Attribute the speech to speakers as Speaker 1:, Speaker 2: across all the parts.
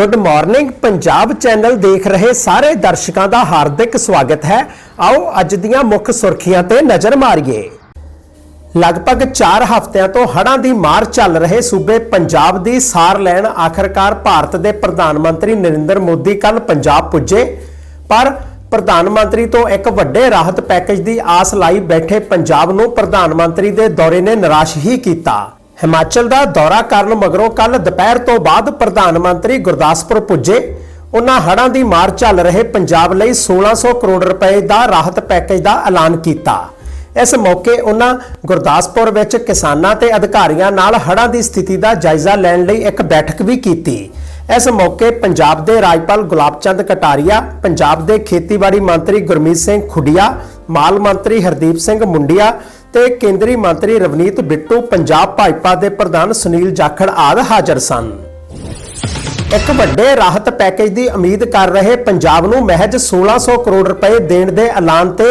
Speaker 1: Good morning Punjab channel ਦੇਖ ਰਹੇ ਸਾਰੇ ਦਰਸ਼ਕਾਂ ਦਾ ਹਾਰਦਿਕ ਸਵਾਗਤ ਹੈ। ਆਓ ਅੱਜ ਦੀਆਂ ਮੁੱਖ ਸੁਰਖੀਆਂ ਤੇ ਨਜ਼ਰ ਮਾਰੀਏ। ਲਗਭਗ 4 ਹਫ਼ਤਿਆਂ ਤੋਂ ਹੜ੍ਹਾਂ ਦੀ ਮਾਰ ਚੱਲ ਰਹੇ ਸੂਬੇ ਪੰਜਾਬ ਦੀ ਸਾਰ ਲੈਣ ਆਖਰਕਾਰ ਭਾਰਤ ਦੇ ਪ੍ਰਧਾਨ ਮੰਤਰੀ ਨਰਿੰਦਰ ਮੋਦੀ ਕੱਲ ਪੰਜਾਬ ਪੁੱਜੇ। ਪਰ ਪ੍ਰਧਾਨ ਮੰਤਰੀ ਤੋਂ ਇੱਕ ਵੱਡੇ ਰਾਹਤ ਪੈਕੇਜ ਦੀ ਆਸ ਲਾਈ ਬੈਠੇ ਪੰਜਾਬ ਨੂੰ ਪ੍ਰਧਾਨ ਮੰਤਰੀ ਦੇ ਦੌਰੇ ਨੇ ਨਿਰਾਸ਼ ਹੀ ਕੀਤਾ। ਹਿਮਾਚਲ ਦਾ ਦੌਰਾ ਕਰਨ ਮਗਰੋਂ ਕੱਲ ਦੁਪਹਿਰ ਤੋਂ ਬਾਅਦ ਪ੍ਰਧਾਨ ਮੰਤਰੀ ਗੁਰਦਾਸਪੁਰ ਪੁੱਜੇ। ਉਹਨਾਂ ਹੜ੍ਹਾਂ ਦੀ ਮਾਰ ਚੱਲ ਰਹੇ ਪੰਜਾਬ ਲਈ 1600 ਕਰੋੜ ਰੁਪਏ ਦਾ ਰਾਹਤ ਪੈਕੇਜ ਦਾ ਐਲਾਨ ਕੀਤਾ। ਇਸ ਮੌਕੇ ਉਹਨਾਂ ਗੁਰਦਾਸਪੁਰ ਵਿੱਚ ਕਿਸਾਨਾਂ ਤੇ ਅਧਿਕਾਰੀਆਂ ਨਾਲ ਹੜ੍ਹਾਂ ਦੀ ਸਥਿਤੀ ਦਾ ਜਾਇਜ਼ਾ ਲੈਣ ਲਈ ਇੱਕ ਬੈਠਕ ਵੀ ਕੀਤੀ। ਇਸ ਮੌਕੇ ਪੰਜਾਬ ਦੇ ਰਾਜਪਾਲ ਗੁਲਾਬ ਚੰਦ ਕਟਾਰੀਆ, ਪੰਜਾਬ ਦੇ ਖੇਤੀਬਾੜੀ ਮੰਤਰੀ ਗੁਰਮੀਤ ਸਿੰਘ ਖੁੱਡੀਆ, ਮਾਲ ਮੰਤਰੀ ਹਰਦੀਪ ਸਿੰਘ ਮੁੰਡੀਆ ਤੇ ਕੇਂਦਰੀ ਮੰਤਰੀ ਰਵਨੀਤ ਬਿੱਟੂ, ਪੰਜਾਬ ਭਾਜਪਾ ਦੇ ਪ੍ਰਧਾਨ ਸੁਨੀਲ ਜਾਖੜ ਆਦਿ ਹਾਜ਼ਰ ਸਨ। ਇੱਕ ਵੱਡੇ ਰਾਹਤ ਪੈਕੇਜ ਦੀ ਉਮੀਦ ਕਰ ਰਹੇ ਪੰਜਾਬ ਨੂੰ ਮਹਿਜ 1600 ਕਰੋੜ ਰੁਪਏ ਦੇਣ ਦੇ ਐਲਾਨ ਤੇ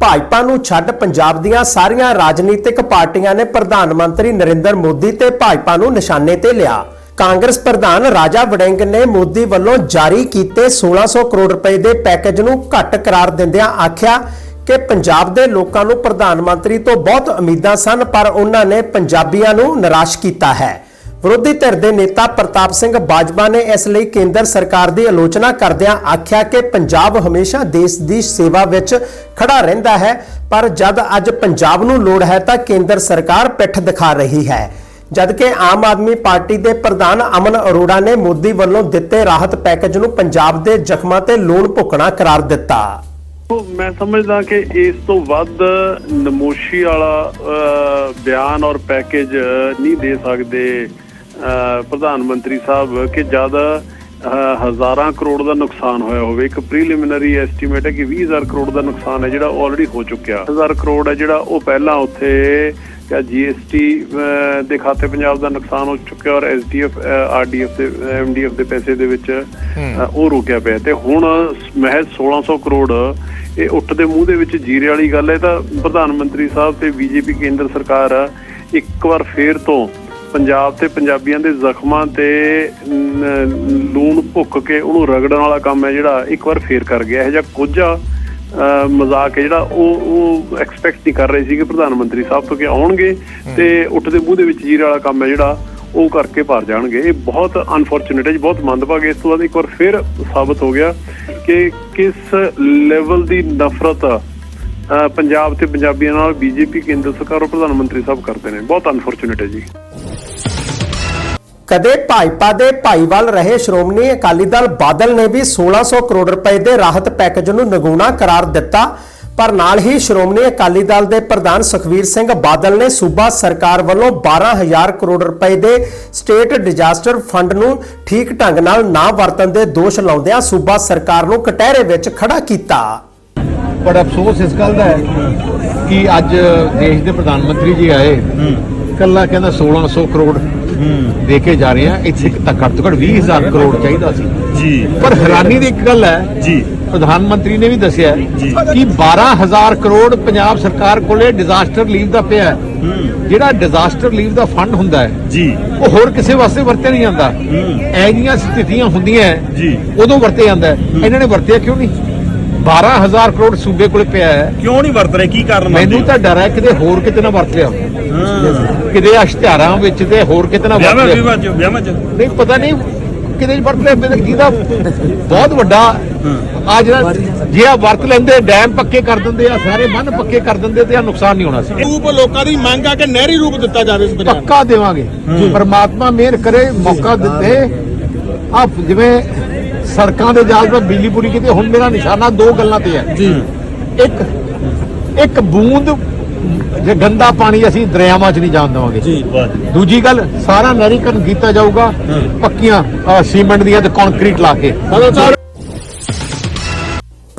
Speaker 1: ਭਾਜਪਾ ਨੂੰ ਛੱਡ ਪੰਜਾਬ ਦੀਆਂ ਸਾਰੀਆਂ ਰਾਜਨੀਤਿਕ ਪਾਰਟੀਆਂ ਨੇ ਪ੍ਰਧਾਨ ਮੰਤਰੀ ਨਰਿੰਦਰ ਮੋਦੀ ਤੇ ਭਾਜਪਾ ਨੂੰ ਨਿਸ਼ਾਨੇ ਤੇ ਲਿਆ। ਕਾਂਗਰਸ ਪ੍ਰਧਾਨ ਰਾਜਾ ਵੜਿੰਗ ਨੇ ਮੋਦੀ ਵੱਲੋਂ ਜਾਰੀ ਕੀਤੇ 1600 ਕਰੋੜ ਰੁਪਏ ਦੇ ਪੈਕੇਜ ਨੂੰ ਘੱਟ ਕਰਾਰ ਦਿੰਦਿਆਂ ਆਖਿਆ ਕਿ ਪੰਜਾਬ ਦੇ ਲੋਕਾਂ ਨੂੰ ਪ੍ਰਧਾਨ ਮੰਤਰੀ ਤੋਂ ਬਹੁਤ ਉਮੀਦਾਂ ਸਨ, ਪਰ ਉਹਨਾਂ ਨੇ ਪੰਜਾਬੀਆਂ ਨੂੰ ਨਿਰਾਸ਼ ਕੀਤਾ ਹੈ। ਵਿਰੋਧੀ ਧਿਰ ਦੇ ਨੇਤਾ ਪ੍ਰਤਾਪ ਸਿੰਘ ਬਾਜਵਾ ਨੇ ਇਸ ਲਈ ਕੇਂਦਰ ਸਰਕਾਰ ਦੀ ਆਲੋਚਨਾ ਕਰਦਿਆਂ ਆਖਿਆ ਕਿ ਪੰਜਾਬ ਹਮੇਸ਼ਾ ਦੇਸ਼ ਦੀ ਸੇਵਾ ਵਿੱਚ ਖੜਾ ਰਹਿੰਦਾ ਹੈ, ਪਰ ਜਦ ਅੱਜ ਪੰਜਾਬ ਨੂੰ ਲੋੜ ਹੈ ਤਾਂ ਕੇਂਦਰ ਸਰਕਾਰ ਪਿੱਠ ਦਿਖਾ ਰਹੀ ਹੈ। ਜਦਕਿ ਆਮ ਆਦਮੀ ਪਾਰਟੀ ਦੇ ਪ੍ਰਧਾਨ ਅਮਨ ਅਰੋੜਾ ਨੇ ਮੋਦੀ ਵੱਲੋਂ ਦਿੱਤੇ ਰਾਹਤ ਪੈਕੇਜ ਨੂੰ ਪੰਜਾਬ ਦੇ ਜ਼ਖਮਾਂ ਤੇ ਲੋਨ ਭੁਗਣਾ ਕਰਾਰ ਦਿੱਤਾ।
Speaker 2: ਮੈਂ ਸਮਝਦਾ ਕਿ ਇਸ ਤੋਂ ਵੱਧ ਨਮੋਸ਼ੀ ਵਾਲਾ ਬਿਆਨ ਔਰ ਪੈਕੇਜ ਨਹੀਂ ਦੇ ਸਕਦੇ ਅਹ, ਪ੍ਰਧਾਨ ਮੰਤਰੀ ਸਾਹਿਬ ਕਿ ਜ਼ਿਆਦਾ ਹਜ਼ਾਰਾਂ ਕਰੋੜ ਦਾ ਨੁਕਸਾਨ ਹੋਇਆ ਹੋਵੇ ਇੱਕ ਪ੍ਰੀਲਿਮਿਨਰੀ ਐਸਟੀਮੇਟ ਹੈ ਕਿ 20000 ਕਰੋੜ ਦਾ ਨੁਕਸਾਨ ਹੈ ਜਿਹੜਾ ਆਲਰੇਡੀ ਹੋ ਚੁੱਕਿਆ। 1000 ਕਰੋੜ ਹੈ ਜਿਹੜਾ ਉਹ ਪਹਿਲਾਂ ਉੱਥੇ ਕਿਆ ਜੀਐਸਟੀ ਦੇ ਖਾਤੇ ਪੰਜਾਬ ਦਾ ਨੁਕਸਾਨ ਹੋ ਚੁੱਕਿਆ ਔਰ ਐਸਡੀਐਫ ਆਰਡੀਐਫ ਦੇ ਐਮਡੀਐਫ ਦੇ ਪੈਸੇ ਦੇ ਵਿੱਚ ਉਹ ਰੁਕਿਆ ਪਿਆ ਤੇ ਹੁਣ ਮਹਿਜ਼ 1600 ਕਰੋੜ ਇਹ ਉੱਠ ਦੇ ਮੂੰਹ ਦੇ ਵਿੱਚ ਜੀਰੇ ਵਾਲੀ ਗੱਲ ਹੈ। ਤਾਂ ਪ੍ਰਧਾਨ ਮੰਤਰੀ ਸਾਹਿਬ ਤੇ ਬੀਜੇਪੀ ਕੇਂਦਰ ਸਰਕਾਰ ਇੱਕ ਵਾਰ ਫੇਰ ਤੋਂ ਪੰਜਾਬ ਤੇ ਪੰਜਾਬੀਆਂ ਦੇ ਜ਼ਖਮਾਂ ਤੇ ਲੂਣ ਭੁੱਕ ਕੇ ਉਹਨੂੰ ਰਗੜਨ ਵਾਲਾ ਕੰਮ ਹੈ ਜਿਹੜਾ ਇੱਕ ਵਾਰ ਫੇਰ ਕਰ ਗਿਆ। ਇਹ ਜਿਹਾ ਕੋਝਾ ਅਹ ਮਜ਼ਾਕ ਹੈ ਜਿਹੜਾ ਉਹ ਉਹ ਐਕਸਪੈਕਟ ਨਹੀਂ ਕਰ ਰਹੇ ਸੀ ਕਿ ਪ੍ਰਧਾਨ ਮੰਤਰੀ ਸਾਹਿਬ ਤੋਂ ਕਿ ਆਉਣਗੇ ਤੇ ਉੱਠ ਦੇ ਮੂੰਹ ਦੇ ਵਿੱਚ ਜੀਰੇ ਵਾਲਾ ਕੰਮ ਹੈ ਜਿਹੜਾ ਉਹ ਕਰਕੇ ਭਰ ਜਾਣਗੇ। ਇਹ ਬਹੁਤ ਅਨਫੋਰਚੂਨੇਟ ਹੈ ਜੀ ਬਹੁਤ ਮੰਦਭਾਗਾ ਇਸ ਤੋਂ ਬਾਅਦ ਇੱਕ ਵਾਰ ਫਿਰ ਸਾਬਤ ਹੋ ਗਿਆ ਕਿ ਕਿਸ ਲੈਵਲ ਦੀ ਨਫ਼ਰਤ ਪੰਜਾਬ ਤੇ ਪੰਜਾਬੀਆਂ ਨਾਲ ਬੀਜੇਪੀ ਕੇਂਦਰ ਸਰਕਾਰ ਔਰ ਪ੍ਰਧਾਨ ਮੰਤਰੀ ਸਾਹਿਬ ਕਰਦੇ ਨੇ। ਬਹੁਤ ਅਨਫੋਰਚੂਨੇਟ ਹੈ ਜੀ।
Speaker 1: ਕਦੇ ਭਾਜਪਾ ਦੇ ਭਾਈਵਾਲ ਰਹੇ ਸ਼੍ਰੋਮਣੀ ਅਕਾਲੀ ਦਲ ਬਾਦਲ ਨੇ ਵੀ 1600 ਕਰੋੜ ਰੁਪਏ ਦੇ ਰਾਹਤ ਪੈਕੇਜ ਨੂੰ ਨਗੂਣਾ ਕਰਾਰ ਦਿੱਤਾ ਪਰ ਨਾਲ ਹੀ ਸ਼੍ਰੋਮਣੀ ਅਕਾਲੀ ਦਲ ਦੇ ਪ੍ਰਧਾਨ ਸੁਖਵੀਰ ਸਿੰਘ ਬਾਦਲ ਨੇ ਸੂਬਾ ਸਰਕਾਰ ਵੱਲੋਂ 12000 ਕਰੋੜ ਰੁਪਏ ਦੇ ਸਟੇਟ ਡਿਜ਼ਾਸਟਰ ਫੰਡ ਨੂੰ ਠੀਕ ਢੰਗ ਨਾਲ ਨਾ ਵਰਤਣ ਦੇ ਦੋਸ਼ ਲਾਉਂਦਿਆਂ ਸੂਬਾ ਸਰਕਾਰ ਨੂੰ ਕਟਹਿਰੇ ਵਿੱਚ ਖੜਾ ਕੀਤਾ।
Speaker 3: ਬੜਾ ਅਫਸੋਸ ਇਸ ਗੱਲ ਦਾ ਹੈ ਕਿ ਅੱਜ ਦੇਸ਼ ਦੇ ਪ੍ਰਧਾਨ ਮੰਤਰੀ ਜੀ ਆਏ। ਕੱਲਾ ਕਹਿੰਦਾ 1600 ਕਰੋੜ ਦੇ ਕੇ ਜਾ ਰਹੇ ਆ ਇੱਥੇ ਤਾਂ ਘੱਟ ਤੋਂ ਘੱਟ 20000 ਕਰੋੜ ਚਾਹੀਦਾ ਸੀ।
Speaker 4: ਜੀ।
Speaker 3: ਪਰ ਹੈਰਾਨੀ ਦੀ ਇੱਕ ਗੱਲ ਹੈ
Speaker 4: ਜੀ।
Speaker 3: ਪ੍ਰਧਾਨ ਮੰਤਰੀ ਨੇ ਵੀ ਦੱਸਿਆ ਕਿ 12000 ਕਰੋੜ ਪੰਜਾਬ ਸਰਕਾਰ ਕੋਲੇ ਡਿਜ਼ਾਸਟਰ ਲੀਵ ਦਾ ਪਿਆ ਹੈ। ਜਿਹੜਾ ਡਿਜ਼ਾਸਟਰ ਲੀਵ ਦਾ ਫੰਡ ਹੁੰਦਾ ਹੈ
Speaker 4: ਜੀ।
Speaker 3: ਉਹ ਹੋਰ ਕਿਸੇ ਵਾਸਤੇ ਵਰਤਿਆ ਨਹੀਂ ਜਾਂਦਾ। ਐ ਜੀਆਂ ਸਥਿਤੀਆਂ ਹੁੰਦੀਆਂ
Speaker 4: ਜੀ।
Speaker 3: ਉਦੋਂ ਵਰਤਿਆ ਜਾਂਦਾ। ਇਹਨਾਂ ਨੇ ਵਰਤਿਆ ਕਿਉਂ ਨਹੀਂ? 12000 ਕਰੋੜ ਸੂਬੇ ਕੋਲੇ ਪਿਆ ਹੈ।
Speaker 4: ਕਿਉਂ ਨਹੀਂ ਵਰਤ ਰਹੇ? ਕੀ ਕਾਰਨ
Speaker 3: ਮੈਨੂੰ ਤਾਂ ਡਰ ਹੈ ਕਿਤੇ ਹੋਰ ਕਿਤੇ ਨਾ ਵਰਤ ਲਿਆ। ਕਿਤੇ ਇਸ਼ਤਿਹਾਰਾਂ ਵਿੱਚ ਤੇ ਹੋਰ ਕਿਤੇ ਨਾ ਵਰਤ ਲਿਆ।
Speaker 4: ਵਿਆਹਾਂ
Speaker 3: ਨਹੀਂ ਪਤਾ ਨਹੀਂ ਕਿਤੇ ਵਰਤ ਲਿਆ ਮੇਰੇ ਜਿਹਦਾ ਬਹੁਤ ਵੱਡਾ। ਆ ਜਿਹੜਾ ਜੇ ਆ ਵਰਤ ਲੈਂਦੇ ਡੈਮ ਪੱਕੇ ਕਰ ਦਿੰਦੇ ਆ ਸਾਰੇ ਬੰਨ ਪੱਕੇ ਕਰ ਦਿੰਦੇ ਤੇ ਆ ਨੁਕਸਾਨ ਨਹੀਂ ਹੋਣਾ ਸੀ।
Speaker 5: ਰੂਪ ਲੋਕਾਂ ਦੀ ਮੰਗ ਆ ਕਿ ਨਹਿਰੀ ਰੂਪ ਦਿੱਤਾ ਜਾਵੇ ਇਸ ਬਾਜ਼ਾਰ
Speaker 3: ਪੱਕਾ ਦੇਵਾਂਗੇ। ਪਰਮਾਤਮਾ ਮਿਹਰ ਕਰੇ ਮੌਕਾ ਦਿੱਤੇ। ਆ ਜਿਵੇਂ ਸੜਕਾਂ ਦੇ ਜਾਲ 'ਤੇ ਬਿਜਲੀ ਪੂਰੀ ਕੀਤੀ। ਹੁਣ ਮੇਰਾ ਨਿਸ਼ਾਨਾ ਦੋ ਗੱਲਾਂ ਤੇ ਹੈ। ਜੀ। ਇੱਕ ਇੱਕ ਬੂੰਦ ਜੇ ਗੰਦਾ ਪਾਣੀ ਅਸੀਂ ਦਰਿਆਵਾਂ 'ਚ ਨਹੀਂ ਜਾਣ ਦੇਵਾਂਗੇ।
Speaker 4: ਜੀ
Speaker 3: ਦੂਜੀ ਗੱਲ ਸਾਰਾ ਨਹਿਰੀਕਰਨ ਕੀਤਾ ਜਾਊਗਾ ਪੱਕੀਆਂ ਸੀਮੈਂਟ ਦੀਆਂ ਤੇ ਕੰਕਰੀਟ ਲਾ ਕੇ।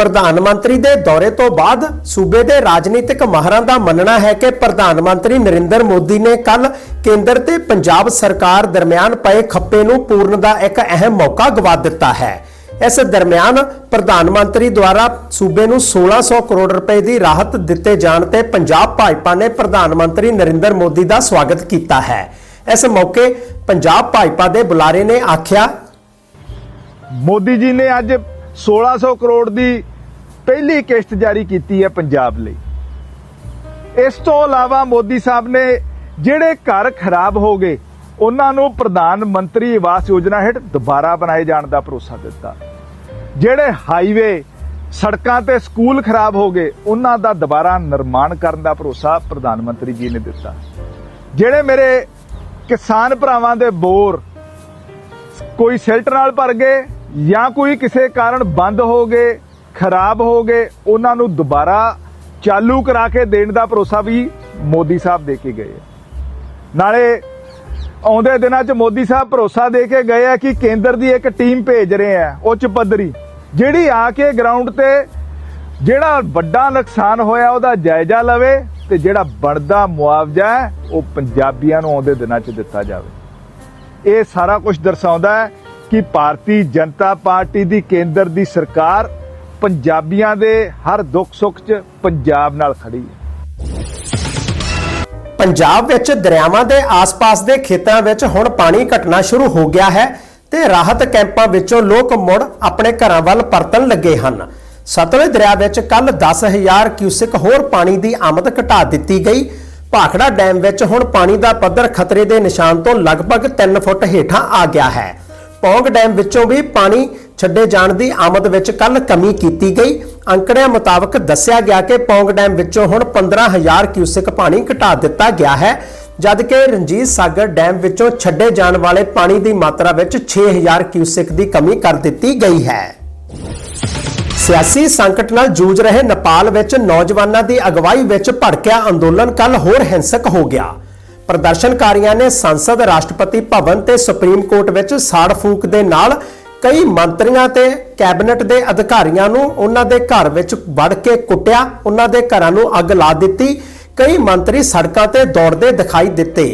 Speaker 1: ਪ੍ਰਧਾਨ ਮੰਤਰੀ ਦੇ ਦੌਰੇ ਤੋਂ ਬਾਅਦ ਸੂਬੇ ਦੇ ਰਾਜਨੀਤਿਕ ਮਾਹਰਾਂ ਦਾ ਮੰਨਣਾ ਹੈ ਕਿ ਪ੍ਰਧਾਨ ਮੰਤਰੀ ਨਰਿੰਦਰ ਮੋਦੀ ਨੇ ਕੱਲ ਕੇਂਦਰ ਤੇ ਪੰਜਾਬ ਸਰਕਾਰ ਦਰਮਿਆਨ ਪਏ ਖੱਪੇ ਨੂੰ ਪੂਰਨ ਦਾ ਇੱਕ ਅਹਿਮ ਮੌਕਾ ਗਵਾ ਦਿੱਤਾ ਹੈ। ਇਸ ਦਰਮਿਆਨ ਪ੍ਰਧਾਨ ਮੰਤਰੀ ਦੁਆਰਾ ਸੂਬੇ ਨੂੰ 1600 ਕਰੋੜ ਰੁਪਏ ਦੀ ਰਾਹਤ ਦਿੱਤੇ ਜਾਣ ਤੇ ਪੰਜਾਬ ਭਾਜਪਾ ਨੇ ਪ੍ਰਧਾਨ ਮੰਤਰੀ ਨਰਿੰਦਰ ਮੋਦੀ ਦਾ ਸਵਾਗਤ ਕੀਤਾ ਹੈ। ਇਸ ਮੌਕੇ ਪੰਜਾਬ ਭਾਜਪਾ ਦੇ ਬੁਲਾਰੇ ਨੇ ਆਖਿਆ,
Speaker 4: ਮੋਦੀ ਜੀ ਨੇ ਅੱਜ 1600 ਕਰੋੜ ਦੀ ਪਹਿਲੀ ਕਿਸ਼ਤ ਜਾਰੀ ਕੀਤੀ ਹੈ ਪੰਜਾਬ ਲਈ। ਇਸ ਤੋਂ ਇਲਾਵਾ ਮੋਦੀ ਸਾਹਿਬ ਨੇ ਜਿਹੜੇ ਘਰ ਖਰਾਬ ਹੋ ਗਏ, ਉਹਨਾਂ ਨੂੰ ਪ੍ਰਧਾਨ ਮੰਤਰੀ ਆਵਾਸ ਯੋਜਨਾ ਹੇਠ ਦੁਬਾਰਾ ਬਣਾਏ ਜਾਣ ਦਾ ਭਰੋਸਾ ਦਿੱਤਾ। ਜਿਹੜੇ ਹਾਈਵੇ, ਸੜਕਾਂ ਤੇ ਸਕੂਲ ਖਰਾਬ ਹੋ ਗਏ, ਉਹਨਾਂ ਦਾ ਦੁਬਾਰਾ ਨਿਰਮਾਣ ਕਰਨ ਦਾ ਭਰੋਸਾ ਪ੍ਰਧਾਨ ਮੰਤਰੀ ਜੀ ਨੇ ਦਿੱਤਾ। ਜਿਹੜੇ ਮੇਰੇ ਕਿਸਾਨ ਭਰਾਵਾਂ ਦੇ ਬੋਰ ਕੋਈ ਸਿਲਟ ਨਾਲ ਭਰ ਗਏ ਜਾਂ ਕੋਈ ਕਿਸੇ ਕਾਰਨ ਬੰਦ ਹੋ ਗਏ ਖਰਾਬ ਹੋ ਗਏ, ਉਹਨਾਂ ਨੂੰ ਦੁਬਾਰਾ ਚਾਲੂ ਕਰਾ ਕੇ ਦੇਣ ਦਾ ਭਰੋਸਾ ਵੀ ਮੋਦੀ ਸਾਹਿਬ ਦੇ ਕੇ ਗਏ ਆ। ਨਾਲੇ ਆਉਂਦੇ ਦਿਨਾਂ 'ਚ ਮੋਦੀ ਸਾਹਿਬ ਭਰੋਸਾ ਦੇ ਕੇ ਗਏ ਆ ਕਿ ਕੇਂਦਰ ਦੀ ਇੱਕ ਟੀਮ ਭੇਜ ਰਹੇ ਆ, ਉੱਚ ਪੱਧਰੀ, ਜਿਹੜੀ ਆ ਕੇ ਗਰਾਊਂਡ ਤੇ ਜਿਹੜਾ ਵੱਡਾ ਨੁਕਸਾਨ ਹੋਇਆ ਉਹਦਾ ਜਾਇਜ਼ਾ ਲਵੇ ਤੇ ਜਿਹੜਾ ਬਣਦਾ ਮੁਆਵਜ਼ਾ ਹੈ, ਉਹ ਪੰਜਾਬੀਆਂ ਨੂੰ ਆਉਂਦੇ ਦਿਨਾਂ 'ਚ ਦਿੱਤਾ ਜਾਵੇ ਇਹ ਸਾਰਾ ਕੁਝ ਦਰਸਾਉਂਦਾ ਹੈ ਕਿ ਭਾਰਤੀ ਜਨਤਾ ਪਾਰਟੀ ਦੀ ਕੇਂਦਰ ਦੀ ਸਰਕਾਰ ਪੰਜਾਬੀਆਂ ਦੇ ਹਰ ਦੁੱਖ ਸੁੱਖ 'ਚ ਪੰਜਾਬ ਨਾਲ ਖੜੀ ਹੈ।
Speaker 1: ਪੰਜਾਬ ਵਿੱਚ ਦਰਿਆਵਾਂ ਦੇ ਆਸ-ਪਾਸ ਦੇ ਖੇਤਾਂ ਵਿੱਚ ਹੁਣ ਪਾਣੀ ਘਟਣਾ ਸ਼ੁਰੂ ਹੋ ਗਿਆ ਹੈ ਤੇ ਰਾਹਤ ਕੈਂਪਾਂ ਵਿੱਚੋਂ ਲੋਕ ਮੁੜ ਆਪਣੇ ਘਰਾਂ ਵੱਲ ਪਰਤਣ ਲੱਗੇ ਹਨ। ਸਤਲੁਜ ਦਰਿਆ ਵਿੱਚ ਕੱਲ 10000 ਕਿਊਸਿਕ ਹੋਰ ਪਾਣੀ ਦੀ ਆਮਦ ਘਟਾ ਦਿੱਤੀ ਗਈ। ਭਾਖੜਾ ਡੈਮ ਵਿੱਚ ਹੁਣ ਪਾਣੀ ਦਾ ਪੱਧਰ ਖਤਰੇ ਦੇ ਨਿਸ਼ਾਨ ਤੋਂ ਲਗਭਗ 3 ਫੁੱਟ ਹੇਠਾਂ ਆ ਗਿਆ ਹੈ। ਪੌਂਗ ਡੈਮ ਵਿੱਚੋਂ ਵੀ ਪਾਣੀ ਛੱਡੇ ਜਾਣ ਦੀ ਆਮਦ ਵਿੱਚ ਕੱਲ ਕਮੀ ਕੀਤੀ ਗਈ। ਅੰਕੜਿਆਂ ਮੁਤਾਬਕ ਦੱਸਿਆ ਗਿਆ ਕਿ ਪੌਂਗ ਡੈਮ ਵਿੱਚੋਂ ਹੁਣ 15000 ਕਿਊਸਿਕ ਪਾਣੀ ਘਟਾ ਦਿੱਤਾ ਗਿਆ ਹੈ, ਜਦਕਿ ਰਣਜੀਤ ਸਾਗਰ ਡੈਮ ਵਿੱਚੋਂ ਛੱਡੇ ਜਾਣ ਵਾਲੇ ਪਾਣੀ ਦੀ ਮਾਤਰਾ ਵਿੱਚ 6000 ਕਿਊਸਿਕ ਦੀ ਕਮੀ ਕਰ ਦਿੱਤੀ ਗਈ ਹੈ। ਸਿਆਸੀ ਸੰਕਟ ਨਾਲ ਜੂਝ ਰਹੇ ਨੇਪਾਲ ਵਿੱਚ ਨੌਜਵਾਨਾਂ ਦੀ ਅਗਵਾਈ ਵਿੱਚ ਭੜਕਿਆ ਅੰਦੋਲਨ ਕੱਲ ਹੋਰ ਹਿੰਸਕ ਹੋ ਗਿਆ। ਪ੍ਰਦਰਸ਼ਨਕਾਰੀਆਂ ਨੇ ਸੰਸਦ ਰਾਸ਼ਟਰਪਤੀ ਭਵਨ ਤੇ ਸੁਪਰੀਮ ਕੋਰਟ ਵਿੱਚ ਸਾੜ ਫੂਕ ਦੇ ਨਾਲ ਕਈ ਮੰਤਰੀਆਂ ਤੇ ਕੈਬਨਿਟ ਦੇ ਅਧਿਕਾਰੀਆਂ ਨੂੰ ਉਹਨਾਂ ਦੇ ਘਰ ਵਿੱਚ ਵੜ ਕੇ ਕੁੱਟਿਆ, ਉਹਨਾਂ ਦੇ ਘਰਾਂ ਨੂੰ ਅੱਗ ਲਾ ਦਿੱਤੀ, ਕਈ ਮੰਤਰੀ ਸੜਕਾਂ ਤੇ ਦੌੜਦੇ ਦਿਖਾਈ ਦਿੱਤੇ।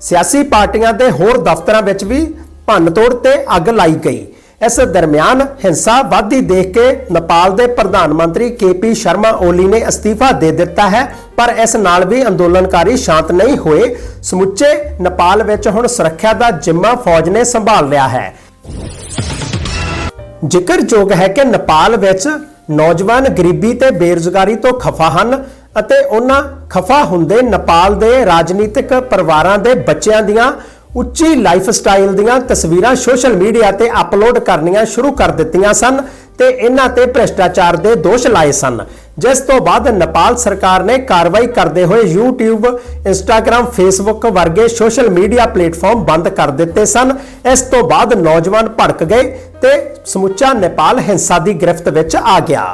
Speaker 1: ਸਿਆਸੀ ਪਾਰਟੀਆਂ ਦੇ ਹੋਰ ਦਫ਼ਤਰਾਂ ਵਿੱਚ ਵੀ ਭੰਨਤੋੜ ਤੇ ਅੱਗ ਲਾਈ ਗਈ। ਇਸ ਦਰਮਿਆਨ ਹਿੰਸਾ ਵਧਦੀ ਦੇਖ ਕੇ ਨੇਪਾਲ ਦੇ ਪ੍ਰਧਾਨ ਮੰਤਰੀ ਕੇਪੀ ਸ਼ਰਮਾ ਓਲੀ ਨੇ ਅਸਤੀਫਾ ਦੇ ਦਿੱਤਾ ਹੈ, ਪਰ ਇਸ ਨਾਲ ਵੀ ਅੰਦੋਲਨਕਾਰੀ ਸ਼ਾਂਤ ਨਹੀਂ ਹੋਏ। ਸਮੁੱਚੇ ਨੇਪਾਲ ਵਿੱਚ ਹੁਣ ਸੁਰੱਖਿਆ ਦਾ ਜ਼ਿੰਮਾ ਫੌਜ ਨੇ ਸੰਭਾਲ ਲਿਆ ਹੈ। ਜ਼ਿਕਰਯੋਗ ਹੈ ਕਿ ਨੇਪਾਲ ਵਿੱਚ ਨੌਜਵਾਨ ਗਰੀਬੀ ਤੇ ਬੇਰੁਜ਼ਗਾਰੀ ਤੋਂ ਖਫਾ ਹਨ ਅਤੇ ਉਹਨਾਂ ਖਫਾ ਹੁੰਦੇ ਨੇਪਾਲ ਦੇ ਰਾਜਨੀਤਿਕ ਪਰਿਵਾਰਾਂ ਦੇ ਬੱਚਿਆਂ ਦੀਆਂ ਉੱਚੀ ਲਾਈਫ ਸਟਾਈਲ ਦੀਆਂ ਤਸਵੀਰਾਂ ਸੋਸ਼ਲ ਮੀਡੀਆ ਤੇ ਅਪਲੋਡ ਕਰਨੀਆਂ ਸ਼ੁਰੂ ਕਰ ਦਿੱਤੀਆਂ ਸਨ ਤੇ ਇਹਨਾਂ ਤੇ ਭ੍ਰਿਸ਼ਟਾਚਾਰ ਦੇ ਦੋਸ਼ ਲਾਏ ਸਨ। ਜਿਸ ਤੋਂ ਬਾਅਦ ਨੇਪਾਲ ਸਰਕਾਰ ਨੇ ਕਾਰਵਾਈ ਕਰਦੇ ਹੋਏ YouTube, Instagram, Facebook ਵਰਗੇ ਸੋਸ਼ਲ ਮੀਡੀਆ ਪਲੇਟਫਾਰਮ ਬੰਦ ਕਰ ਦਿੱਤੇ ਸਨ। ਇਸ ਤੋਂ ਬਾਅਦ ਨੌਜਵਾਨ ਭੜਕ ਗਏ ਤੇ ਸਮੁੱਚਾ ਨੇਪਾਲ ਹਿੰਸਾ ਦੀ ਗ੍ਰਿਫਤ ਵਿੱਚ ਆ ਗਿਆ।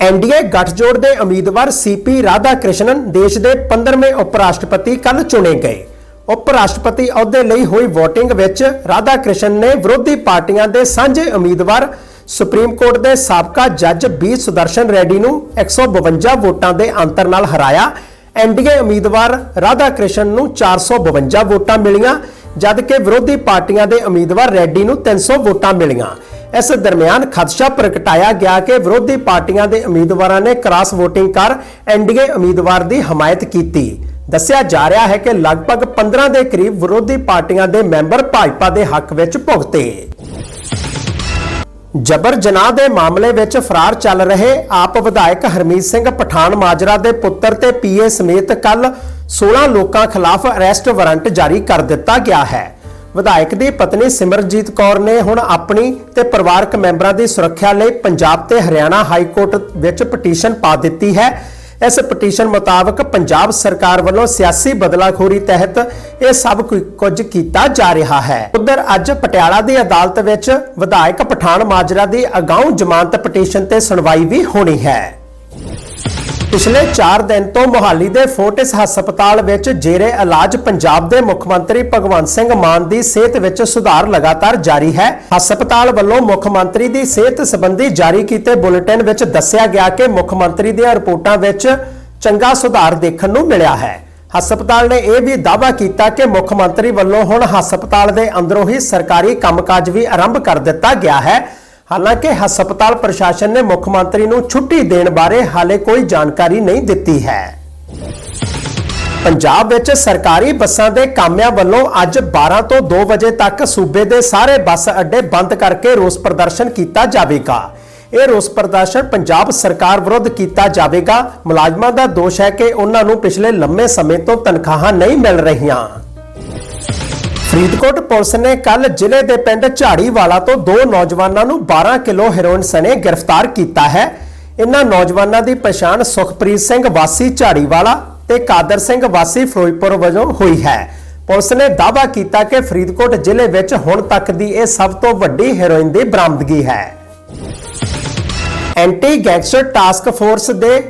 Speaker 1: ਐਨਡੀਏ ਗੱਠਜੋੜ ਦੇ ਉਮੀਦਵਾਰ ਸੀਪੀ ਰਾਧਾ ਕ੍ਰਿਸ਼ਨਨ ਦੇਸ਼ ਦੇ 15ਵੇਂ ਉਪ ਰਾਸ਼ਟਰਪਤੀ ਕੱਲ ਚੁਣੇ ਗਏ। ਉਪ ਰਾਸ਼ਟਰਪਤੀ ਅਹੁਦੇ ਲਈ ਹੋਈ VOTING ਵਿੱਚ ਰਾਧਾ ਕ੍ਰਿਸ਼ਨ ਨੇ ਵਿਰੋਧੀ ਪਾਰਟੀਆਂ ਦੇ ਸਾਂਝੇ ਉਮੀਦਵਾਰ, ਸੁਪਰੀਮ ਕੋਰਟ ਦੇ ਸਾਬਕਾ ਜੱਜ ਬੀ ਸੁਦਰਸ਼ਨ ਰੈਡੀ ਨੂੰ 152 ਵੋਟਾਂ ਦੇ ਅੰਤਰ ਨਾਲ ਹਰਾਇਆ। ਐਨਡੀਏ ਉਮੀਦਵਾਰ ਰਾਧਾ ਕ੍ਰਿਸ਼ਨ ਨੂੰ 452 ਵੋਟਾਂ ਮਿਲੀਆਂ, ਜਦਕਿ ਵਿਰੋਧੀ ਪਾਰਟੀਆਂ ਦੇ ਉਮੀਦਵਾਰ ਰੈਡੀ ਨੂੰ 300 ਵੋਟਾਂ ਮਿਲੀਆਂ। ਇਸ ਦਰਮਿਆਨ ਖਦਸ਼ਾ ਪ੍ਰਗਟਾਇਆ ਗਿਆ ਕਿ ਵਿਰੋਧੀ ਪਾਰਟੀਆਂ ਦੇ ਉਮੀਦਵਾਰਾਂ ਨੇ ਕ੍ਰਾਸ VOTING ਕਰ ਐਨਡੀਏ ਉਮੀਦਵਾਰ ਦੀ ਹਮਾਇਤ ਕੀਤੀ। ਦੱਸਿਆ ਜਾ ਰਿਹਾ ਹੈ ਕਿ ਲਗਭਗ 15 ਦੇ ਕਰੀਬ ਵਿਰੋਧੀ ਪਾਰਟੀਆਂ ਦੇ ਮੈਂਬਰ ਭਾਜਪਾ ਦੇ ਹੱਕ ਵਿੱਚ ਭੁਗਤੇ। ਜਬਰ ਜਨਾਹ ਦੇ ਮਾਮਲੇ ਵਿੱਚ ਫਰਾਰ ਚੱਲ ਰਹੇ ਆਪ ਵਿਧਾਇਕ ਹਰਮੀਤ ਸਿੰਘ ਪਠਾਨ ਮਾਜਰਾ ਦੇ ਪੁੱਤਰ ਤੇ ਪੀਏ ਸਮੇਤ ਕੱਲ 16 ਲੋਕਾਂ ਖਿਲਾਫ ਅਰੈਸਟ ਵਾਰੰਟ ਜਾਰੀ ਕਰ ਦਿੱਤਾ ਗਿਆ ਹੈ। ਵਿਧਾਇਕ ਦੀ ਪਤਨੀ ਸਿਮਰਜੀਤ ਕੌਰ ਨੇ ਹੁਣ ਆਪਣੀ ਤੇ ਪਰਿਵਾਰਕ ਮੈਂਬਰਾਂ ਦੀ ਸੁਰੱਖਿਆ ਲਈ ਪੰਜਾਬ ਤੇ ਹਰਿਆਣਾ ਹਾਈ ਕੋਰਟ ਵਿੱਚ ਪਟੀਸ਼ਨ ਪਾ ਦਿੱਤੀ ਹੈ। ਇਸ ਪਟੀਸ਼ਨ ਮੁਤਾਬਕ ਪੰਜਾਬ ਸਰਕਾਰ ਵੱਲੋਂ ਸਿਆਸੀ ਬਦਲਾਖੋਰੀ ਤਹਿਤ ਇਹ ਸਭ ਕੁ- ਕੁਝ ਕੀਤਾ ਜਾ ਰਿਹਾ ਹੈ। ਉਧਰ ਅੱਜ ਪਟਿਆਲਾ ਦੀ ਅਦਾਲਤ ਵਿੱਚ ਵਿਧਾਇਕ ਪਠਾਨ ਮਾਜਰਾ ਦੀ ਅਗਾਊਂ ਜ਼ਮਾਨਤ ਪਟੀਸ਼ਨ ਤੇ ਸੁਣਵਾਈ ਵੀ ਹੋਣੀ ਹੈ। ਪਿਛਲੇ 4 ਦਿਨ ਤੋਂ ਮੋਹਾਲੀ ਦੇ ਫੋਰਟਿਸ ਹਸਪਤਾਲ ਵਿੱਚ ਜੇਰੇ ਇਲਾਜ ਪੰਜਾਬ ਦੇ ਮੁੱਖ ਮੰਤਰੀ ਭਗਵੰਤ ਸਿੰਘ ਮਾਨ ਦੀ ਸਿਹਤ ਵਿੱਚ ਸੁਧਾਰ ਲਗਾਤਾਰ ਜਾਰੀ ਹੈ। ਹਸਪਤਾਲ ਵੱਲੋਂ ਮੁੱਖ ਮੰਤਰੀ ਦੀ ਸਿਹਤ ਸੰਬੰਧੀ ਜਾਰੀ ਕੀਤੇ ਬੁਲੇਟਿਨ ਵਿੱਚ ਦੱਸਿਆ ਗਿਆ ਕਿ ਮੁੱਖ ਮੰਤਰੀ ਦੀਆਂ ਰਿਪੋਰਟਾਂ ਵਿੱਚ ਚੰਗਾ ਸੁਧਾਰ ਦੇਖਣ ਨੂੰ ਮਿਲਿਆ ਹੈ। ਹਸਪਤਾਲ ਨੇ ਇਹ ਵੀ ਦਾਅਵਾ ਕੀਤਾ ਕਿ ਮੁੱਖ ਮੰਤਰੀ ਵੱਲੋਂ ਹੁਣ ਹਸਪਤਾਲ ਦੇ ਅੰਦਰੋਂ ਹੀ ਸਰਕਾਰੀ ਕੰਮਕਾਜ ਵੀ ਆਰੰਭ ਕਰ ਦਿੱਤਾ ਗਿਆ ਹੈ। ਹਾਲਾਂਕਿ ਹਸਪਤਾਲ ਪ੍ਰਸ਼ਾਸਨ ਨੇ ਮੁੱਖ ਮੰਤਰੀ ਨੂੰ ਛੁੱਟੀ ਦੇਣ ਬਾਰੇ ਹਾਲੇ ਕੋਈ ਜਾਣਕਾਰੀ ਨਹੀਂ ਦਿੱਤੀ ਹੈ। ਪੰਜਾਬ ਵਿੱਚ ਸਰਕਾਰੀ ਬੱਸਾਂ ਦੇ ਕਾਮਿਆਂ ਵੱਲੋਂ ਅੱਜ 12 ਤੋਂ 2 ਵਜੇ ਤੱਕ ਸੂਬੇ ਦੇ ਸਾਰੇ ਬੱਸ ਅੱਡੇ ਬੰਦ ਕਰਕੇ ਰੋਸ ਪ੍ਰਦਰਸ਼ਨ ਕੀਤਾ ਜਾਵੇਗਾ। ਇਹ ਰੋਸ ਪ੍ਰਦਰਸ਼ਨ ਪੰਜਾਬ ਸਰਕਾਰ ਵਿਰੁੱਧ ਕੀਤਾ ਜਾਵੇਗਾ। ਮੁਲਾਜ਼ਮਾਂ ਦਾ ਦੋਸ਼ ਹੈ ਕਿ ਉਹਨਾਂ ਨੂੰ ਪਿਛਲੇ ਲੰਮੇ ਸਮੇਂ ਤੋਂ ਤਨਖਾਹਾਂ ਨਹੀਂ ਮਿਲ ਰਹੀਆਂ। ਫਰੀਦਕੋਟ ਪੁਲਿਸ ਨੇ ਕੱਲ ਜ਼ਿਲ੍ਹੇ ਦੇ ਪਿੰਡ ਝਾੜੀਵਾਲਾ ਤੋਂ ਦੋ ਨੌਜਵਾਨਾਂ ਨੂੰ 12 ਕਿਲੋ ਹੈਰੋਇਨ ਸਣੇ ਗ੍ਰਿਫਤਾਰ ਕੀਤਾ ਹੈ। ਇਨ੍ਹਾਂ ਨੌਜਵਾਨਾਂ ਦੀ ਪਛਾਣ ਸੁਖਪ੍ਰੀਤ ਸਿੰਘ ਵਾਸੀ ਝਾੜੀਵਾਲਾ ਤੇ ਕਾਦਰ ਸਿੰਘ ਵਾਸੀ ਫਿਰੋਜ਼ਪੁਰ ਵਜੋਂ ਹੋਈ ਹੈ। ਪੁਲਿਸ ਨੇ ਦਾਅਵਾ ਕੀਤਾ ਕਿ ਫਰੀਦਕੋਟ ਜ਼ਿਲ੍ਹੇ ਵਿੱਚ ਹੁਣ ਤੱਕ ਦੀ ਇਹ ਸਭ ਤੋਂ ਵੱਡੀ ਹੈਰੋਇਨ ਦੀ ਬਰਾਮਦਗੀ ਹੈ। ਐਂਟੀ ਗੈਂਗਸਟਰ ਟਾਸਕ ਫੋਰਸ ਦੇ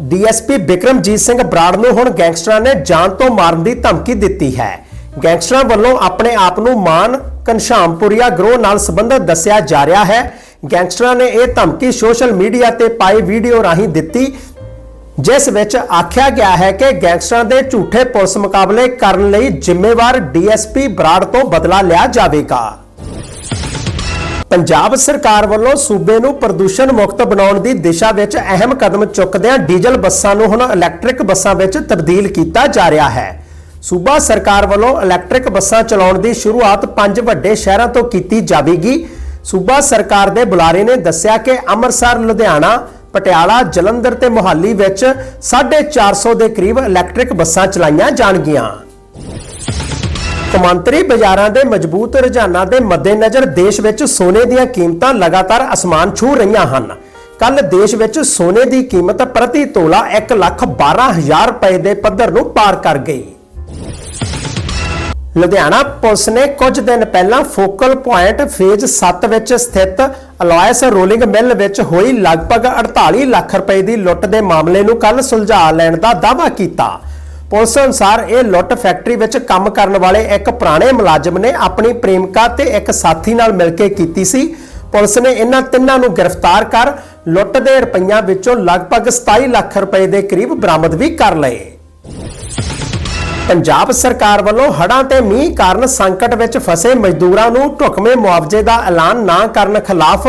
Speaker 1: ਡੀਐਸਪੀ ਬਿਕਰਮਜੀਤ ਸਿੰਘ ਬਰਾੜ ਨੂੰ ਹੁਣ ਗੈਂਗਸਟਰਾਂ ਨੇ ਜਾਨ ਤੋਂ ਮਾਰਨ ਦੀ ਧਮਕੀ ਦਿੱਤੀ ਹੈ। ਗੈਂਗਸਟਰਾਂ ਵੱਲੋਂ ਆਪਣੇ ਆਪ ਨੂੰ ਮਾਨ ਘਨਸ਼ਾਮਪੁਰੀਆ ਗਰੋਹ ਨਾਲ ਸੰਬੰਧਿਤ ਦੱਸਿਆ ਜਾ ਰਿਹਾ ਹੈ। ਗੈਂਗਸਟਰਾਂ ਨੇ ਇਹ ਧਮਕੀ ਸੋਸ਼ਲ ਮੀਡੀਆ ਤੇ ਪਾਈ ਵੀਡੀਓ ਰਾਹੀਂ ਦਿੱਤੀ, ਜਿਸ ਵਿੱਚ ਆਖਿਆ ਗਿਆ ਹੈ ਕਿ ਗੈਂਗਸਟਰਾਂ ਦੇ ਝੂਠੇ ਪੁਲਿਸ ਮੁਕਾਬਲੇ ਕਰਨ ਲਈ ਜ਼ਿੰਮੇਵਾਰ ਡੀਐਸਪੀ ਬਰਾੜ ਤੋਂ ਬਦਲਾ ਲਿਆ ਜਾਵੇਗਾ। ਪੰਜਾਬ ਸਰਕਾਰ ਵੱਲੋਂ ਸੂਬੇ ਨੂੰ ਪ੍ਰਦੂਸ਼ਣ ਮੁਕਤ ਬਣਾਉਣ ਦੀ ਦਿਸ਼ਾ ਵਿੱਚ ਅਹਿਮ ਕਦਮ ਚੁੱਕਦਿਆਂ ਡੀਜ਼ਲ ਬੱਸਾਂ ਨੂੰ ਹੁਣ ਇਲੈਕਟ੍ਰਿਕ ਬੱਸਾਂ ਵਿੱਚ ਤਬਦੀਲ ਕੀਤਾ ਜਾ ਰਿਹਾ ਹੈ। ਸੂਬਾ ਸਰਕਾਰ ਵੱਲੋਂ ਇਲੈਕਟ੍ਰਿਕ ਬੱਸਾਂ ਚਲਾਉਣ ਦੀ ਸ਼ੁਰੂਆਤ ਪੰਜ ਵੱਡੇ ਸ਼ਹਿਰਾਂ ਤੋਂ ਕੀਤੀ ਜਾਵੇਗੀ। ਸੂਬਾ ਸਰਕਾਰ ਦੇ ਬੁਲਾਰੇ ਨੇ ਦੱਸਿਆ ਕਿ ਅੰਮ੍ਰਿਤਸਰ, ਲੁਧਿਆਣਾ, ਪਟਿਆਲਾ, ਜਲੰਧਰ ਤੇ ਮੁਹਾਲੀ ਵਿੱਚ 450 ਦੇ ਕਰੀਬ ਇਲੈਕਟ੍ਰਿਕ ਬੱਸਾਂ ਚਲਾਈਆਂ ਜਾਣਗੀਆਂ। ਕੌਮਾਂਤਰੀ ਬਾਜ਼ਾਰਾਂ ਦੇ ਮਜ਼ਬੂਤ ਰੁਝਾਨਾਂ ਦੇ ਮੱਦੇਨਜ਼ਰ ਦੇਸ਼ ਵਿੱਚ ਸੋਨੇ ਦੀਆਂ ਕੀਮਤਾਂ ਲਗਾਤਾਰ ਅਸਮਾਨ ਛੂ ਰਹੀਆਂ ਹਨ। ਕੱਲ ਦੇਸ਼ ਵਿੱਚ ਸੋਨੇ ਦੀ ਕੀਮਤ ਪ੍ਰਤੀ ਤੋਲਾ 112000 ਰੁਪਏ ਦੇ ਪੱਧਰ ਨੂੰ ਪਾਰ ਕਰ ਗਈ। ਲੁਧਿਆਣਾ ਪੁਲਿਸ ਨੇ ਕੁਝ ਦਿਨ ਪਹਿਲਾਂ ਫੋਕਲ ਪੁਆਇੰਟ ਫੇਜ਼ 7 ਵਿੱਚ ਸਥਿਤ ਅਲਾਇਸ ਰੋਲਿੰਗ ਮਿਲ ਵਿੱਚ ਹੋਈ ਲਗਭਗ 48 ਲੱਖ ਰੁਪਏ ਦੀ ਲੁੱਟ ਦੇ ਮਾਮਲੇ ਨੂੰ ਕੱਲ ਸੁਲਝਾ ਲੈਣ ਦਾ ਦਾਅਵਾ ਕੀਤਾ। ਪੁਲਿਸ ਅਨੁਸਾਰ ਇਹ ਲੁੱਟ ਫੈਕਟਰੀ ਵਿੱਚ ਕੰਮ ਕਰਨ ਵਾਲੇ ਇੱਕ ਪੁਰਾਣੇ ਮੁਲਾਜ਼ਮ ਨੇ ਆਪਣੀ ਪ੍ਰੇਮਿਕਾ ਤੇ ਇੱਕ ਸਾਥੀ ਨਾਲ ਮਿਲ ਕੇ ਕੀਤੀ ਸੀ। ਪੁਲਿਸ ਨੇ ਇਹਨਾਂ ਤਿੰਨਾਂ ਨੂੰ ਗ੍ਰਿਫਤਾਰ ਕਰ ਲੁੱਟ ਦੇ ਰੁਪਈਆਂ ਵਿੱਚੋਂ ਲਗਭਗ 27 ਲੱਖ ਰੁਪਏ ਦੇ ਕਰੀਬ ਬਰਾਮਦ ਵੀ ਕਰ ਲਏ। ਪੰਜਾਬ ਸਰਕਾਰ ਵੱਲੋਂ ਹੜ੍ਹਾਂ ਤੇ ਮੀਂਹ ਕਾਰਨ ਸੰਕਟ ਵਿੱਚ ਫਸੇ ਮਜ਼ਦੂਰਾਂ ਨੂੰ ਢੁਕਵੇਂ ਮੁਆਵਜ਼ੇ ਦਾ ਐਲਾਨ ਨਾ ਕਰਨ ਖਿਲਾਫ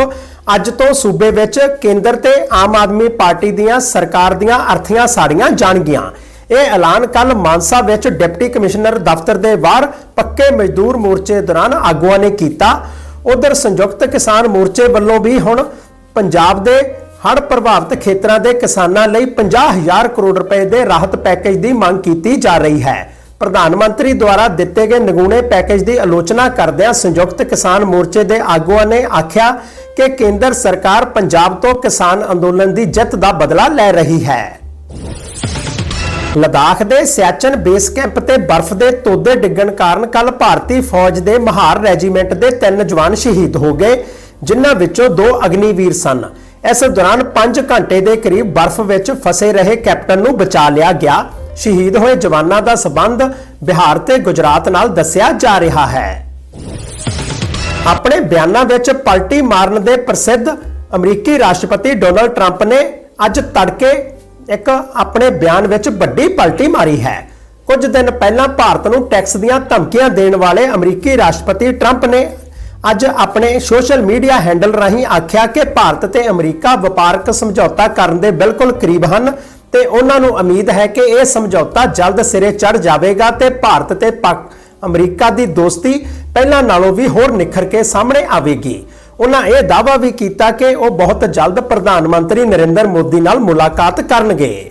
Speaker 1: ਅੱਜ ਤੋਂ ਸੂਬੇ ਵਿੱਚ ਕੇਂਦਰ ਤੇ ਆਮ ਆਦਮੀ ਪਾਰਟੀ ਦੀਆਂ ਸਰਕਾਰ ਦੀਆਂ ਅਰਥੀਆਂ ਸਾੜੀਆਂ ਜਾਣਗੀਆਂ। ਇਹ ਐਲਾਨ ਕੱਲ ਮਾਨਸਾ ਵਿੱਚ ਡਿਪਟੀ ਕਮਿਸ਼ਨਰ ਦਫ਼ਤਰ ਦੇ ਬਾਹਰ ਪੱਕੇ ਮਜ਼ਦੂਰ ਮੋਰਚੇ ਦੌਰਾਨ ਆਗੂਆਂ ਨੇ ਕੀਤਾ। ਉਧਰ ਸੰਯੁਕਤ ਕਿਸਾਨ ਮੋਰਚੇ ਵੱਲੋਂ ਵੀ ਹੁਣ ਪੰਜਾਬ ਦੇ ਹੜ੍ਹ ਪ੍ਰਭਾਵਿਤ ਖੇਤਰਾਂ ਦੇ ਕਿਸਾਨਾਂ ਲਈ 50000 ਕਰੋੜ ਰੁਪਏ ਦੇ ਰਾਹਤ ਪੈਕੇਜ ਦੀ ਮੰਗ ਕੀਤੀ ਜਾ ਰਹੀ ਹੈ। ਪ੍ਰਧਾਨ ਮੰਤਰੀ ਦੁਆਰਾ ਦਿੱਤੇ ਗਏ ਨਗੂਣੇ ਪੈਕੇਜ ਦੀ ਆਲੋਚਨਾ ਕਰਦਿਆਂ ਸੰਯੁਕਤ ਕਿਸਾਨ ਮੋਰਚੇ ਦੇ ਆਗੂਆਂ ਨੇ ਆਖਿਆ ਕਿ ਕੇਂਦਰ ਸਰਕਾਰ ਪੰਜਾਬ ਤੋਂ ਕਿਸਾਨ ਅੰਦੋਲਨ ਦੀ ਜਿੱਤ ਦਾ ਬਦਲਾ ਲੈ ਰਹੀ ਹੈ। ਲਦਾਖ ਦੇ ਸਿਆਚਨ ਬੇਸ ਕੈਂਪ ਤੇ ਬਰਫ਼ ਦੇ ਤੋਦੇ ਡਿੱਗਣ ਕਾਰਨ ਕੱਲ ਭਾਰਤੀ ਫੌਜ ਦੇ ਮਹਾਰ ਰੈਜੀਮੈਂਟ ਦੇ ਤਿੰਨ ਜਵਾਨ ਸ਼ਹੀਦ ਹੋ ਗਏ, ਜਿਨ੍ਹਾਂ ਵਿੱਚੋਂ ਦੋ ਅਗਨੀਵੀਰ ਸਨ। ਇਸ ਦੌਰਾਨ 5 ਘੰਟੇ ਦੇ ਕਰੀਬ ਬਰਫ਼ ਵਿੱਚ ਫਸੇ ਰਹੇ ਕੈਪਟਨ ਨੂੰ ਬਚਾ ਲਿਆ ਗਿਆ। ਸ਼ਹੀਦ ਹੋਏ ਜਵਾਨਾਂ ਦਾ ਸਬੰਧ ਬਿਹਾਰ ਤੇ ਗੁਜਰਾਤ ਨਾਲ ਦੱਸਿਆ ਜਾ ਰਿਹਾ ਹੈ। ਆਪਣੇ ਬਿਆਨਾਂ ਵਿੱਚ ਪਲਟੀ ਮਾਰਨ ਦੇ ਪ੍ਰਸਿੱਧ ਅਮਰੀਕੀ ਰਾਸ਼ਟਰਪਤੀ ਡੋਨਲਡ ਟਰੰਪ ਨੇ ਅੱਜ ਤੜਕੇ ਇੱਕ ਆਪਣੇ ਬਿਆਨ ਵਿੱਚ ਵੱਡੀ ਪਲਟੀ ਮਾਰੀ ਹੈ। ਕੁਝ ਦਿਨ ਪਹਿਲਾਂ ਭਾਰਤ ਨੂੰ ਟੈਕਸ ਦੀਆਂ ਧਮਕੀਆਂ ਦੇਣ ਵਾਲੇ ਅਮਰੀਕੀ ਰਾਸ਼ਟਰਪਤੀ ਟਰੰਪ ਨੇ ਅੱਜ ਆਪਣੇ ਸੋਸ਼ਲ ਮੀਡੀਆ ਹੈਂਡਲ ਰਾਹੀਂ ਆਖਿਆ ਕਿ ਭਾਰਤ ਤੇ ਅਮਰੀਕਾ ਵਪਾਰਕ ਸਮਝੌਤਾ ਕਰਨ ਦੇ ਬਿਲਕੁਲ ਕਰੀਬ ਹਨ ਤੇ ਉਹਨਾਂ ਨੂੰ ਉਮੀਦ ਹੈ ਕਿ ਇਹ ਸਮਝੌਤਾ ਜਲਦ ਸਿਰੇ ਚੜ ਜਾਵੇਗਾ ਤੇ ਭਾਰਤ ਤੇ ਅਮਰੀਕਾ ਦੀ ਦੋਸਤੀ ਪਹਿਲਾਂ ਨਾਲੋਂ ਵੀ ਹੋਰ ਨਿਖਰ ਕੇ ਸਾਹਮਣੇ ਆਵੇਗੀ। ਉਹਨਾਂ ਇਹ ਦਾਅਵਾ ਵੀ ਕੀਤਾ ਕਿ ਉਹ ਬਹੁਤ ਜਲਦ ਪ੍ਰਧਾਨ ਮੰਤਰੀ ਨਰਿੰਦਰ ਮੋਦੀ ਨਾਲ ਮੁਲਾਕਾਤ ਕਰਨਗੇ।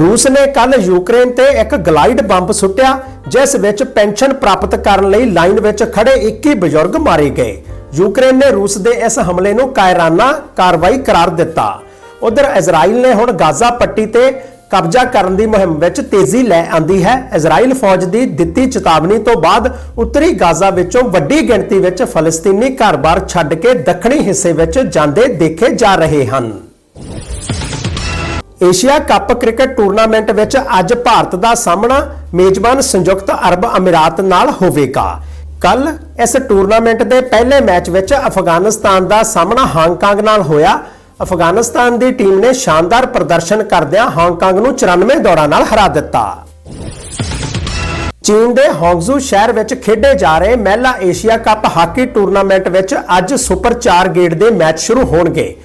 Speaker 1: ਰੂਸ ਨੇ ਕੱਲ ਯੂਕਰੇਨ ਤੇ ਇੱਕ ਗਲਾਈਡ ਬੰਬ ਸੁੱਟਿਆ, ਜਿਸ ਵਿੱਚ ਪੈਨਸ਼ਨ ਪ੍ਰਾਪਤ ਕਰਨ ਲਈ ਲਾਈਨ ਵਿੱਚ ਖੜੇ 21 ਬਜ਼ੁਰਗ ਮਾਰੇ ਗਏ। ਯੂਕਰੇਨ ਨੇ ਰੂਸ ਦੇ ਇਸ ਹਮਲੇ ਨੂੰ ਕਾਇਰਾਨਾ ਕਾਰਵਾਈ ਕਰਾਰ ਦਿੱਤਾ। ਉਧਰ ਇਜ਼ਰਾਈਲ ਨੇ ਹੁਣ ਗਾਜ਼ਾ ਪੱਟੀ ਤੇ ਕਬਜ਼ਾ ਕਰਨ ਦੀ ਮੁਹਿੰਮ ਵਿੱਚ ਤੇਜ਼ੀ ਲੈ ਆਂਦੀ ਹੈ। ਇਜ਼ਰਾਈਲ ਫੌਜ ਦੀ ਦਿੱਤੀ ਚੇਤਾਵਨੀ ਤੋਂ ਬਾਅਦ ਉੱਤਰੀ ਗਾਜ਼ਾ ਵਿੱਚੋਂ ਵੱਡੀ ਗਿਣਤੀ ਵਿੱਚ ਫਲਸਤੀਨੀ ਘਰ-ਬਾਰ ਛੱਡ ਕੇ ਦੱਖਣੀ ਹਿੱਸੇ ਵਿੱਚ ਜਾਂਦੇ ਦੇਖੇ ਜਾ ਰਹੇ ਹਨ। ਏਸ਼ੀਆ ਕੱਪ ਕ੍ਰਿਕਟ ਟੂਰਨਾਮੈਂਟ ਵਿੱਚ ਅੱਜ ਭਾਰਤ ਦਾ ਸਾਹਮਣਾ ਮੇਜ਼ਬਾਨ ਸੰਯੁਕਤ ਅਰਬ ਅਮੀਰਾਤ ਨਾਲ ਹੋਵੇਗਾ। ਕੱਲ ਇਸ ਟੂਰਨਾਮੈਂਟ ਦੇ ਪਹਿਲੇ ਮੈਚ ਵਿੱਚ ਅਫਗਾਨਿਸਤਾਨ ਦਾ ਸਾਹਮਣਾ ਹਾਂਗਕਾਂਗ ਨਾਲ ਹੋਇਆ। ਅਫਗਾਨਿਸਤਾਨ ਦੀ ਟੀਮ ਨੇ ਸ਼ਾਨਦਾਰ ਪ੍ਰਦਰਸ਼ਨ ਕਰਦਿਆਂ ਹਾਂਗਕਾਂਗ ਨੂੰ 94 ਦੌੜਾਂ ਨਾਲ ਹਰਾ ਦਿੱਤਾ। ਚੀਨ ਦੇ ਹਾਂਗਜ਼ੂ ਸ਼ਹਿਰ ਵਿੱਚ ਖੇਡੇ ਜਾ ਰਹੇ ਮਹਿਲਾ ਏਸ਼ੀਆ ਕੱਪ ਹਾਕੀ ਟੂਰਨਾਮੈਂਟ ਵਿੱਚ ਅੱਜ ਸੁਪਰ 4 ਗੇੜ ਦੇ ਮੈਚ ਸ਼ੁਰੂ ਹੋਣਗੇ।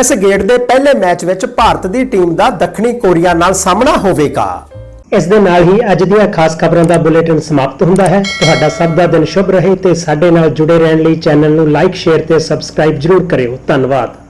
Speaker 6: ਇਸ ਗੇੜ ਦੇ ਪਹਿਲੇ ਮੈਚ ਵਿੱਚ ਭਾਰਤ ਦੀ ਟੀਮ ਦਾ ਦੱਖਣੀ ਕੋਰੀਆ ਨਾਲ ਸਾਹਮਣਾ ਹੋਵੇਗਾ। ਇਸ ਦੇ ਨਾਲ ਹੀ ਅੱਜ ਦੀਆਂ ਖਾਸ ਖਬਰਾਂ ਦਾ ਬੁਲੇਟਿਨ ਸਮਾਪਤ ਹੁੰਦਾ ਹੈ। ਤੁਹਾਡਾ ਸਭ ਦਾ ਦਿਨ ਸ਼ੁਭ ਰਹੇ ਤੇ ਸਾਡੇ ਨਾਲ ਜੁੜੇ ਰਹਿਣ ਲਈ ਚੈਨਲ ਨੂੰ ਲਾਈਕ, ਸ਼ੇਅਰ ਤੇ ਸਬਸਕ੍ਰਾਈਬ ਜਰੂਰ ਕਰਿਓ। ਧੰਨਵਾਦ।